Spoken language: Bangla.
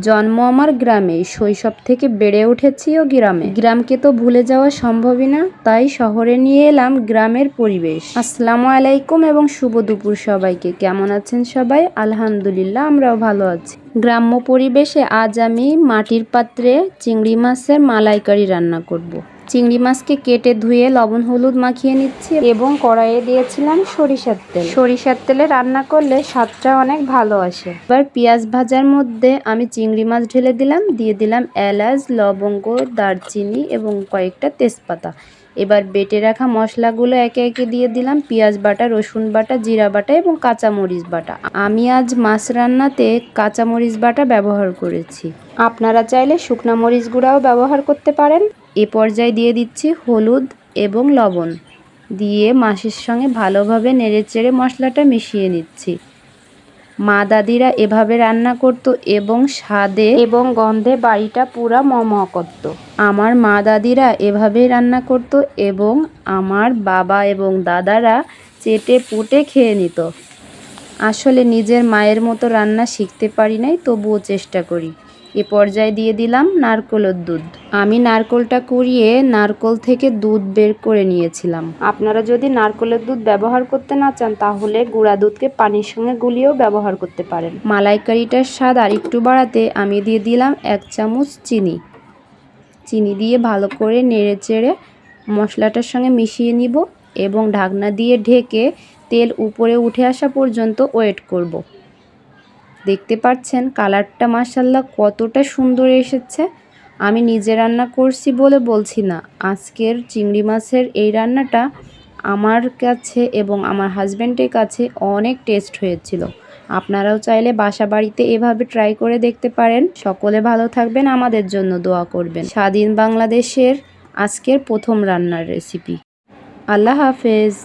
জন্ম আমার গ্রামে, শৈশব থেকে বেড়ে উঠেছিও গ্রামে। গ্রামকে তো ভুলে যাওয়া সম্ভবই না, তাই শহরে নিয়ে এলাম গ্রামের পরিবেশ। আসসালামু আলাইকুম এবং শুভ দুপুর সবাইকে। কেমন আছেন সবাই? আলহামদুলিল্লাহ, আমরাও ভালো আছি। গ্রাম্য পরিবেশে আজ আমি মাটির পাত্রে চিংড়ি মাছের মালাইকারি রান্না করব। চিংড়ি মাছকে কেটে ধুয়ে লবণ, হলুদ মাখিয়ে নিচ্ছি এবং কড়াইয়ে দিয়েছিলাম সরিষার তেল। সরিষার তেলে রান্না করলে স্বাদটা অনেক ভালো আসে। এবার পেঁয়াজ ভাজার মধ্যে আমি চিংড়ি মাছ ঢেলে দিলাম। দিয়ে দিলাম এলাচ, লবঙ্গ, দারচিনি এবং কয়েকটা তেজপাতা। এবার বেটে রাখা মশলাগুলো একে একে দিয়ে দিলাম। পেঁয়াজ বাটা, রসুন বাটা, জিরা বাটা এবং কাঁচামরিচ বাটা। আমি আজ মাছ রান্নাতে কাঁচামরিচ বাটা ব্যবহার করেছি। আপনারা চাইলে শুকনা মরিচ গুঁড়াও ব্যবহার করতে পারেন। এ পর্যায়ে দিয়ে দিচ্ছি হলুদ এবং লবণ। দিয়ে মাছের সঙ্গে ভালোভাবে নেড়েচেড়ে মশলাটা মিশিয়ে নিচ্ছি। মা দাদিরা এভাবে রান্না করতো এবং স্বাদে এবং গন্ধে বাড়িটা পুরা মম করত। আমার মা দাদিরা এভাবে রান্না করত এবং আমার বাবা এবং দাদারা চেটে পুটে খেয়ে নিত। আসলে নিজের মায়ের মতো রান্না শিখতে পারি নাই, তবুও চেষ্টা করি। এ পর্যায়ে দিয়ে দিলাম নারকোলের দুধ। আমি নারকোলটা কুড়িয়ে নারকোল থেকে দুধ বের করে নিয়েছিলাম। আপনারা যদি নারকোলের দুধ ব্যবহার করতে না চান, তাহলে গুঁড়া দুধকে পানির সঙ্গে গুলিয়েও ব্যবহার করতে পারেন। মালাইকারিটার স্বাদ আর একটু বাড়াতে আমি দিয়ে দিলাম এক চামচ চিনি। চিনি দিয়ে ভালো করে নেড়ে চেড়ে মশলাটার সঙ্গে মিশিয়ে নিব এবং ঢাকনা দিয়ে ঢেকে তেল উপরে উঠে আসা পর্যন্ত ওয়েট করব। দেখতে পাচ্ছেন কালারটা মাসাল্লাহ কতটা সুন্দর এসেছে। আমি নিজে রান্না করছি বলে বলছি না। আজকের চিংড়ি মাছের এই রান্নাটা আমার কাছে এবং আমার হাজব্যান্ডের কাছে অনেক টেস্ট হয়েছিল। আপনারাও চাইলে বাসা বাড়িতে এভাবে ট্রাই করে দেখতে পারেন। সকলে ভালো থাকবেন, আমাদের জন্য দোয়া করবেন। স্বাধীন বাংলাদেশের আজকের প্রথম রান্নার রেসিপি। আল্লাহ হাফেজ।